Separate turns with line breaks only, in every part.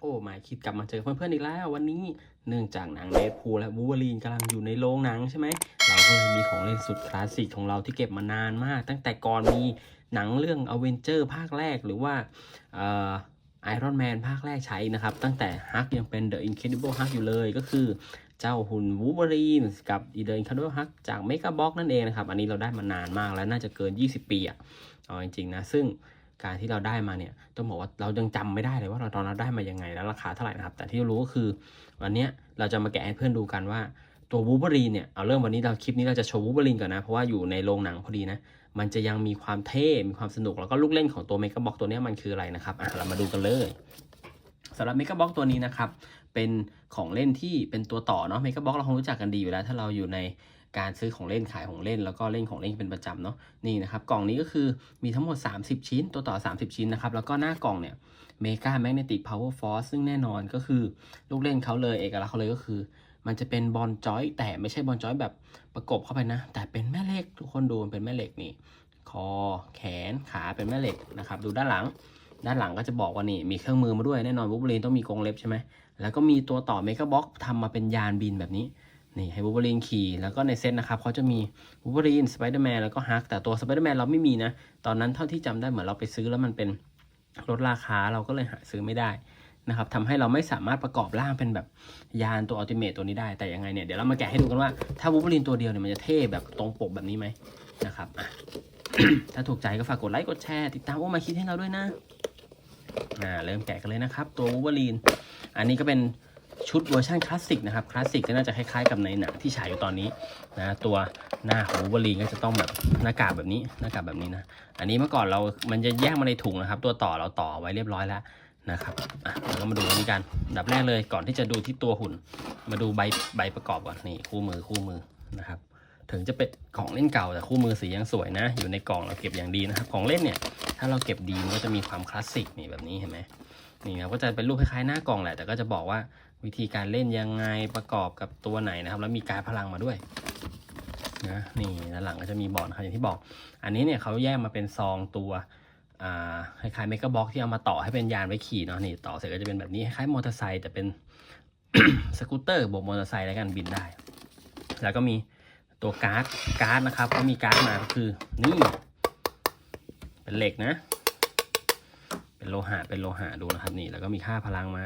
โอ้หมายคิดกลับมาเจอเพื่อนๆอีกแล้ว วันนี้เนื่องจากหนังเดดพูลและบูเวอรีนกำลังอยู่ในโรงหนังใช่ไหมเราก็เลยมีของเล่นสุดคลาสสิกของเราที่เก็บมานานมาก ตั้งแต่ก่อนมีหนังเรื่องอเวนเจอร์ภาคแรกหรือว่าไอรอนแมนภาคแรกใช้นะครับ ตั้งแต่ฮักยังเป็น The Incredible Hulk อยู่เลยก็คือเจ้าหุ่นวูเวอรีนกับ The Incredible Hulk จาก Mega Box นั่นเองนะครับ อันนี้เราได้มานานมากแล้วน่าจะเกิน 20 ปีอะ เอาจริงๆนะ ซึ่งการที่เราได้มาเนี่ยต้องบอกว่าเรายังจำไม่ได้เลยว่าเราตอนนั้นได้มายังไงแล้วราคาเท่าไหร่นะครับ แต่ที่รู้ก็คือวันนี้เราจะมาแกะให้เพื่อนดูกันว่าตัววูเบอรีนเนี่ยเอาเริ่มวันนี้เราคลิปนี้เราจะโชว์วูเบอรีนก่อนนะ เพราะว่าอยู่ในโรงหนังพอดีนะ มันจะยังมีความเท่ มีความสนุกแล้วก็ลูกเล่นของตัวเมก a บ็อกตัวนี้มันคืออะไรนะครับอะเรามาดูกันเลยสำหรับเมก a บ็อกตัวนี้นะครับ เป็นของเล่นที่เป็นตัวต่อเนาะเมก a บ็อกเราคงรู้จักกันดีอยู่แล้ว ถ้าเราอยู่ในการซื้อของเล่นขายของเล่น แล้วก็เล่นของเล่นเป็นประจำเนาะนี่นะครับกล่องนี้ก็คือมีทั้งหมด 30 ชิ้น ตัวต่อ 30 ชิ้นนะครับ แล้วก็หน้ากล่องเนี่ยเมกาแมกเนติกพาวเวอร์ฟอร์ซึ่งแน่นอนก็คือลูกเล่นเขาเลยเอกลักษณ์เขาเลยก็คือ มันจะเป็นบอลจอย แต่ไม่ใช่บอลจอยแบบประกบเข้าไปนะ แต่เป็นแม่เหล็กทุกคนดูมันเป็นแม่เหล็กนี่คอแขนขาเป็นแม่เหล็กนะครับ ดูด้านหลัง ด้านหลังก็จะบอกว่านี่มีเครื่องมือมาด้วยแน่นอนวูบลีนต้องมีกรงเล็บใช่ไหมแล้วก็มีตัวต่อเมก a บ็อกทำมาเป็นยานบินแบบนี้นี่ให้วูบลีนขี่แล้วก็ในเซตนะครับเขาจะมีวูบลีนสไปเดอร์แมนแล้วก็ฮักแต่ตัวสไปเดอร์แมนเราไม่มีนะ ตอนนั้นเท่าที่จำได้เหมือนเราไปซื้อแล้วมันเป็นลดราคาเราก็เลยหาซื้อไม่ได้นะครับทำให้เราไม่สามารถประกอบร่างเป็นแบบยานตัวอัลติเมทตัวนี้ได้แต่ยังไงเนี่ยเดี๋ยวเรามาแกะให้ดูกันว่าถ้าวูบลีนตัวเดียวเนี่ยมันจะเท่แบบตรงปกแบบนี้ไหมนะครับถ้าถูกใจก็ฝากกดไลค์กดแชร์ติดตามโอมาคิดให้เราด้วยนะ อ่าเริ่มแกะกันเลยนะครับ ตัววูเวอรีน อันนี้ก็เป็นชุดเวอร์ชันคลาสสิกนะครับ คลาสสิกก็น่าจะคล้ายๆกับในหนังที่ฉายอยู่ตอนนี้นะตัวหน้าของวูเวอรีนก็จะต้องแบบหน้ากากแบบนี้หน้ากากแบบนี้นะ อันนี้เมื่อก่อนเรา มันจะแยกมาในถุงนะครับ ตัวต่อเราต่อไว้เรียบร้อยแล้วนะครับอะเราก็มาดูอันนี้กันอันดับแรกเลยก่อนที่จะดูที่ตัวหุ่น มาดูใบใบประกอบก่อนนี่คู่มือคู่มือนะครับ ถึงจะเป็นของเล่นเก่าแต่คู่มือสียังสวยนะ อยู่ในกล่องเราเก็บอย่างดีนะครับ ของเล่นเนี่ยถ้าเราเก็บดีมันก็จะมีความคลาสสิกนี่แบบนี้เห็นไหมนี่ครับก็จะเป็นรูปคล้ายๆหน้ากล่องแหละแต่ก็จะบอกว่าวิธีการเล่นยังไงประกอบกับตัวไหนนะครับ แล้วมีการพลังมาด้วยนะนี่ด้านหลังก็จะมีบอร์ดครับอย่างที่บอก อันนี้เนี่ยเขาแยกมาเป็นซองตัวคล้ายๆเมกะบ็อกที่เอามาต่อให้เป็นยานไว้ขี่เนาะนี่ต่อเสร็จก็จะเป็นแบบนี้คล้ายๆมอเตอร์ไซค์แต่เป็นสกูตเตอร์บวกมอเตอร์ไซค์แล้วกันบินได้ แล้วก็มี ตัวการ์ดการ์ดนะครับก็มีการ์ดมาก็คือนี่เป็นเหล็กนะ เป็นโลหะเป็นโลหะดูนะครับนี่แล้วก็มีค่าพลังมา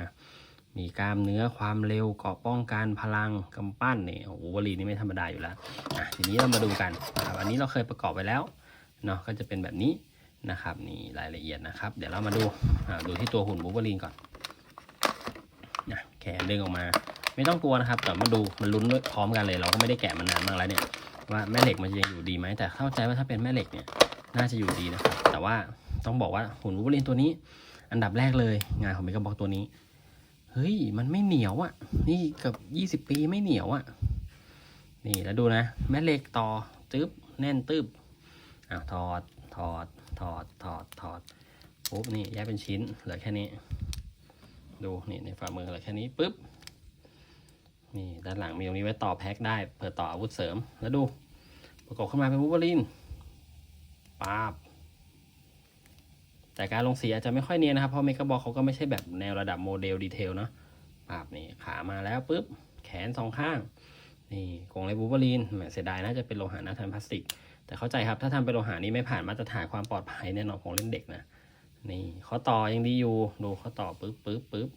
มีกล้ามเนื้อความเร็วเกาะป้องกันพลังกำปั้นนี่โอ้โหวลีนี่ไม่ธรรมดาอยู่แล้วอะทีนี้เรามาดูกันนะครับอันนี้เราเคยประกอบไปแล้วเนาะก็จะเป็นแบบนี้นะครับนี่รายละเอียดนะครับ เดี๋ยวเรามาดูดูที่ตัวหุ่นบูเบอรีนก่อนนะแขนดึงออกมา ไม่ต้องกลัวนะครับ แต่มาดูมันลุ้นด้วยพร้อมกันเลย เราก็ไม่ได้แกะมานานมากแล้วเนี่ยว่าแม่เหล็กมันจะยังอยู่ดีไหมแต่เข้าใจว่าถ้าเป็นแม่เหล็กเนี่ยน่าจะอยู่ดีนะครับ แต่ว่าต้องบอกว่าหุ่นวูบลินตัวนี้ อันดับแรกเลย งานของเมกะบอกตัวนี้เฮ้ยมันไม่เหนียวอะ่ะ นี่กือบยี่สิบปีไม่เหนียวอะ่ะ นี่แล้วดูนะ แม่เหล็กต่อตึ๊บแน่นตึ๊บอ้าวถอดถอดถอดถอดถอดปุ๊บนี่แยกเป็นชิ้นเหลือแค่นี้ ดูนี่ในฝ่ามือเหลือแค่นี้ปุ๊บ นี่ด้านหลังมีตรงนี้ไว้ต่อแพ็คได้เผื่อต่ออาวุธเสริมแล้วดู ประกอบเข้ามาเป็นวูบลินป๊าบแต่การลงสีอาจจะไม่ค่อยเนียนนะครับ เพราะเมกะบอกเขาก็ไม่ใช่แบบแนวระดับโมเดลดีเทลเนาะป๊าบนี่ขามาแล้วปุ๊บ แขนสองข้าง นี่กรงเล็บวูบลีนแหมเสียดายน่าจะเป็นโลหะนะทำพลาสติก แต่เข้าใจครับถ้าทำเป็นโลหะนี้ไม่ผ่านมาตรฐานความปลอดภัยแน่นอนของเล่นเด็กนะนี่ข้อต่อยังดีอยู่ดูข้อต่อปึ๊บปึ๊บปึ๊บ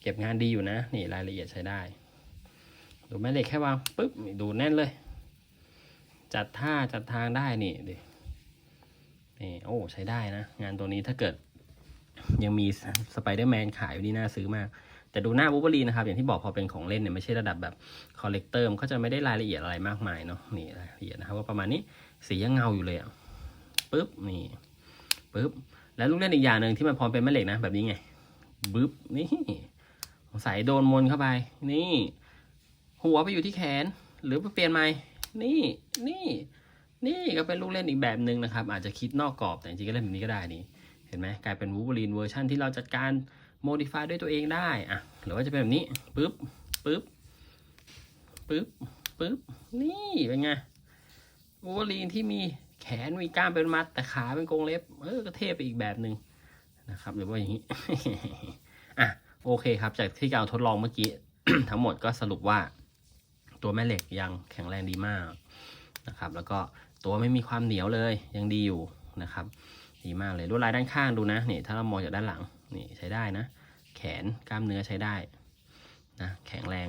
เก็บงานดีอยู่นะ นี่รายละเอียดใช้ได้ ดูแม่เหล็กแค่วางปึ๊บดูแน่นเลย จัดท่าจัดทางได้นี่ดินี่โอ้ใช้ได้นะ งานตัวนี้ถ้าเกิด ยังมีสไปเดอร์แมนขายอยู่นี่น่าซื้อมาก แต่ดูหน้าบูเบอรีนะครับ อย่างที่บอกพอเป็นของเล่นเนี่ยไม่ใช่ระดับแบบคอลเลกเตอร์มันก็จะไม่ได้รายละเอียดอะไรมากมายเนาะนี่รายละเอียดนะครับว่าประมาณนี้สียังเงาอยู่เลยอะปึ๊บนี่ปึ๊บแล้วลูกเล่นอีกอย่างหนึ่งที่มันพร้อมเป็นแม่เหล็กนะแบบนี้ไงบึ๊บนี่สงสัยโดนมนเข้าไป นี่ หัวไปอยู่ที่แขน หรือเปลี่ยนใหม่ นี่นี่ นี่ก็เป็นลูกเล่นอีกแบบหนึ่งนะครับ อาจจะคิดนอกกรอบแต่จริงก็เล่นแบบนี้ก็ได้นี่ เห็นไหมกลายเป็นวูบลีนเวอร์ชันที่เราจัดการโมดิฟายด้วยตัวเองได้อะหรือว่าจะเป็นแบบนี้ปึ๊บปึ๊บปึ๊บปึ๊บนี่เป็นไงวูบลีนที่มีแขนมีกล้ามเป็นมัด แต่ขาเป็นกรงเล็บ เออก็เท่ไปอีกแบบหนึ่งนะครับ หรือว่าอย่างนี้ อะ โอเคครับ จากที่เราทดลองเมื่อกี้ ทั้งหมดก็สรุปว่า ตัวแม่เหล็กยังแข็งแรงดีมากนะครับ แล้วก็ตัวไม่มีความเหนียวเลยยังดีอยู่นะครับ ดีมากเลยลวดลายด้านข้างดูนะนี่ถ้าเรามองจากด้านหลังนี่ใช้ได้นะ แขนกล้ามเนื้อใช้ได้นะแข็งแรง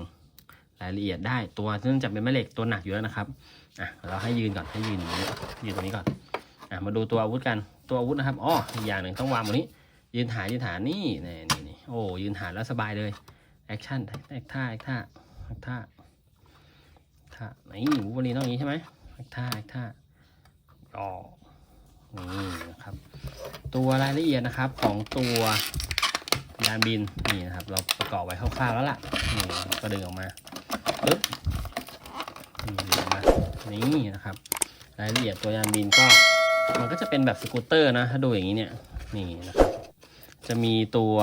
รายละเอียดได้ตัวเนื่องจากเป็นแม่เหล็กตัวหนักอยู่แล้วนะครับอะเราให้ยืนก่อนให้ยืนนี้ยืนตรงนี้ก่อนอะมาดูตัวอาวุธกันตัวอาวุธนะครับอ๋ออีกอย่างหนึ่งต้องวางบนนี้ ยืนหานยืนหานนี่นี่นี่โอ้ยืนหานแล้วสบายเลยแอคชั่นแอคท่าแอคท่าแอคท่า ท่าไหนวูบลีต้องอย่างนี้ใช่ไหมแอคท่าแอคท่าอ๋อนี่นะครับ ตัวรายละเอียดนะครับของตัวยานบินนี่นะครับ เราประกอบไว้คร่าวๆแล้วล่ะนี่ก็ดึงออกมาปึ๊บนี่นี่นะครับ รายละเอียดตัวยานบินก็มันก็จะเป็นแบบสกูตเตอร์นะ ถ้าดูอย่างนี้เนี่ยนี่นะครับ จะมีตัว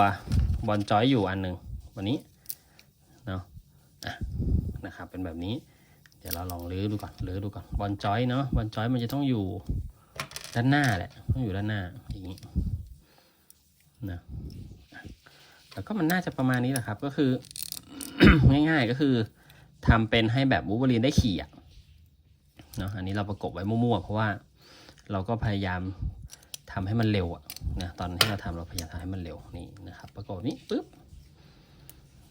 บอลจอยอยู่อันหนึ่งวันนี้เนาะะนะครับเป็นแบบนี้ ดี๋ยวเราลองลื้อดูก่อนลื้อดูก่อนบอลจอยเนาะบอลจอยมันจะต้องอยู่ด้านหน้าแหละต้องอยู่ด้านหน้าอย่างนี้นะแล้วก็มันน่าจะประมาณนี้แหละครับ ก็คือ ง่ายๆก็คือทำเป็นให้แบบวูเวอรีนได้ขี่อะเนาะอันนี้เราประกบไว้มั่วๆเพราะว่าเราก็พยายามทำให้มันเร็วอะนะตอนที่เราทำเราพยายามทำให้มันเร็วนี่นะครับ ประกบนี้ปุ๊บ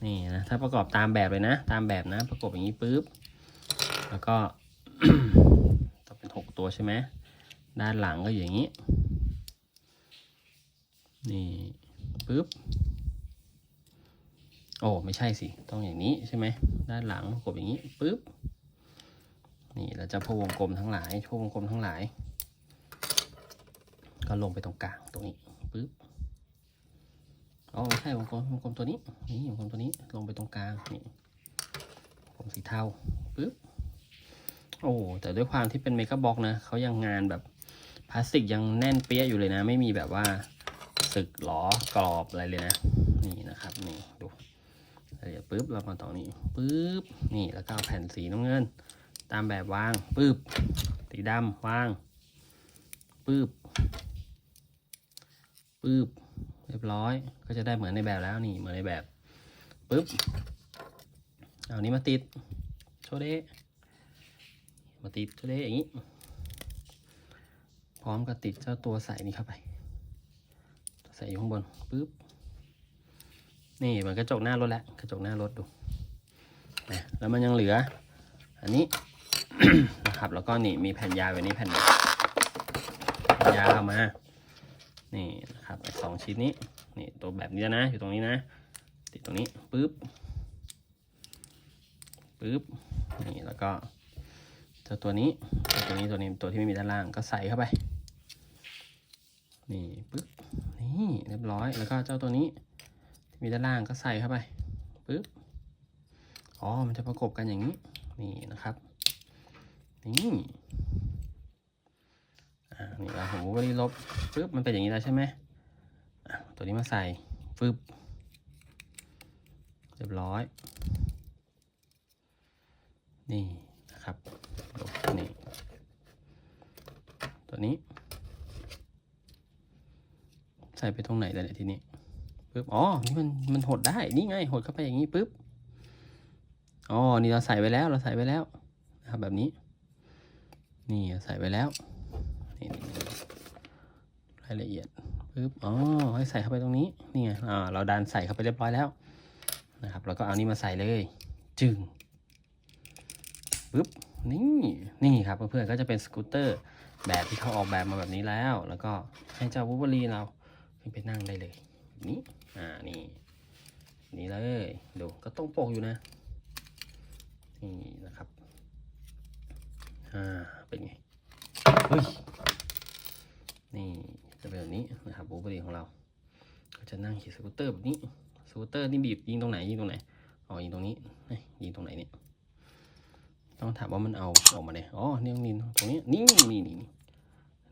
นี่นะถ้าประกอบตามแบบเลยนะ ตามแบบนะ ประกบอย่างนี้ปุ๊บ แล้วก็ต้องเป็นหกตัวใช่ไหมด้านหลังก็อย่างนี้ นี่ปึ๊บ โอ้ไม่ใช่สิ ต้องอย่างนี้ใช่ไหมด้านหลังกดอย่างนี้ปึ๊บ นี่เราจะพวงกลมทั้งหลายพวงกลมทั้งหลาย ก็ลงไปตรงกลางตรงนี้ปึ๊บอ๋อไม่ใช่วงกลมวงกลมตัวนี้ นี่วงกลมตัวนี้ลงไปตรงกลางนี่วงกลมสีเทาปึ๊บ โอ้แต่ด้วยความที่เป็นเมกะบ็อกนะเขายังงานแบบพลาสติกยังแน่นเปี้ยอยู่เลยนะ ไม่มีแบบว่าสึกหลอกรอบอะไรเลยนะ นี่นะครับนี่ดูเดี๋ยวปุ๊บเรามาต่อนี้ปุ๊บนี่แล้วก็แผ่นสีน้ำเงิน ตามแบบวางปุ๊บสีดำวางปุ๊บปุ๊บเรียบร้อย ก็จะได้เหมือนในแบบแล้วนี่เหมือนในแบบปุ๊บเอานี้มาติดโชว์เดะ มาติดก็ได้อย่างนี้ พร้อมกับติดเจ้าตัวใส่นี้เข้าไป ใส่อยู่ข้างบนปุ๊บนี่เหมือนกระจกหน้ารถแล้วกระจกหน้ารถดูนะแล้วมันยังเหลือ อันนี้นะครับแล้วก็นี่มีแผ่นยาวแบบนี้แผ่นหนึ่งแผ่นยามา นี่นะครับสองชิ้นนี้นี่ตัวแบบนี้นะ อยู่ตรงนี้นะ ติดตรงนี้ปุ๊บปุ๊บนี่แล้วก็ เจ้าตัวนี้ตัวนี้ตัวนี้ตัวที่ไม่มีด้านล่างก็ใส่เข้าไป นี่ปึ๊บนี่เรียบร้อยแล้วก็เจ้าตัวนี้ที่มีด้านล่างก็ใส่เข้าไปปึ๊บอ๋อมันจะประกบกันอย่างนี้นี่นะครับนี่อ่านี่เราผมก็รีลบปึ๊บมันเป็นอย่างนี้แล้วใช่ไหมตัวนี้มาใส่ปึ๊บเรียบร้อย นี่นะครับ นี่ตัวนี้ ใส่ไปตรงไหนแต่เนี่ยทีนี้ปึ๊บอ๋อนี่มันมันหดได้นี่ไงหดเข้าไปอย่างนี้ปึ๊บอ๋อนี่เราใส่ไว้แล้วเราใส่ไว้แล้วนะครับแบบนี้ นี่ใส่ไว้แล้วนี่รายละเอียดปึ๊บอ๋อให้ใส่เข้าไปตรงนี้นี่ไงอ่าเราดันใส่เข้าไปเรียบร้อยแล้วนะครับแล้วก็เอานี่มาใส่เลย จึงปึ๊บ นี่นี่ครับเพื่อนๆก็จะเป็นสกูตเตอร์แบบที่เขาออกแบบมาแบบนี้แล้ว แล้วก็ให้เจ้าวูบลีเราขึ้นไปนั่งได้เลย นี้อ่านี่นี่เลยดูก็ต้องโปกอยู่นะนี่นะครับอ่าเป็นไงเฮ้ยนี่จะเป็นแบบนี้นะครับวูบลีของเรา ก็จะนั่งขี่สกูตเตอร์แบบนี้สกูตเตอร์นี่บีบยิงตรงไหนยิงตรงไหนอ๋อยิงตรงนี้ยิงตรงไหนเนี่ย ต้องถามว่ามันเอาออกมาเลยอ๋อนี่ตรงนี้ตรงนี้นี่นี่นี่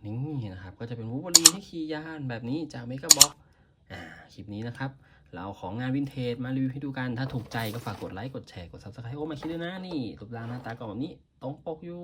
นี่นะครับ ก็จะเป็นวูบลีที่ขี่ยานแบบนี้จากเมกะบ็อกอ่าคลิปนี้นะครับ เราเอาของงานวินเทจมารีวิวให้ดูกัน ถ้าถูกใจก็ฝากกดไลค์ กดแชร์ กดซับสไครต์โอ้มาคิดด้วยนะ นี่รูปร่างหน้าตาก็แบบนี้ ตรงปกอยู่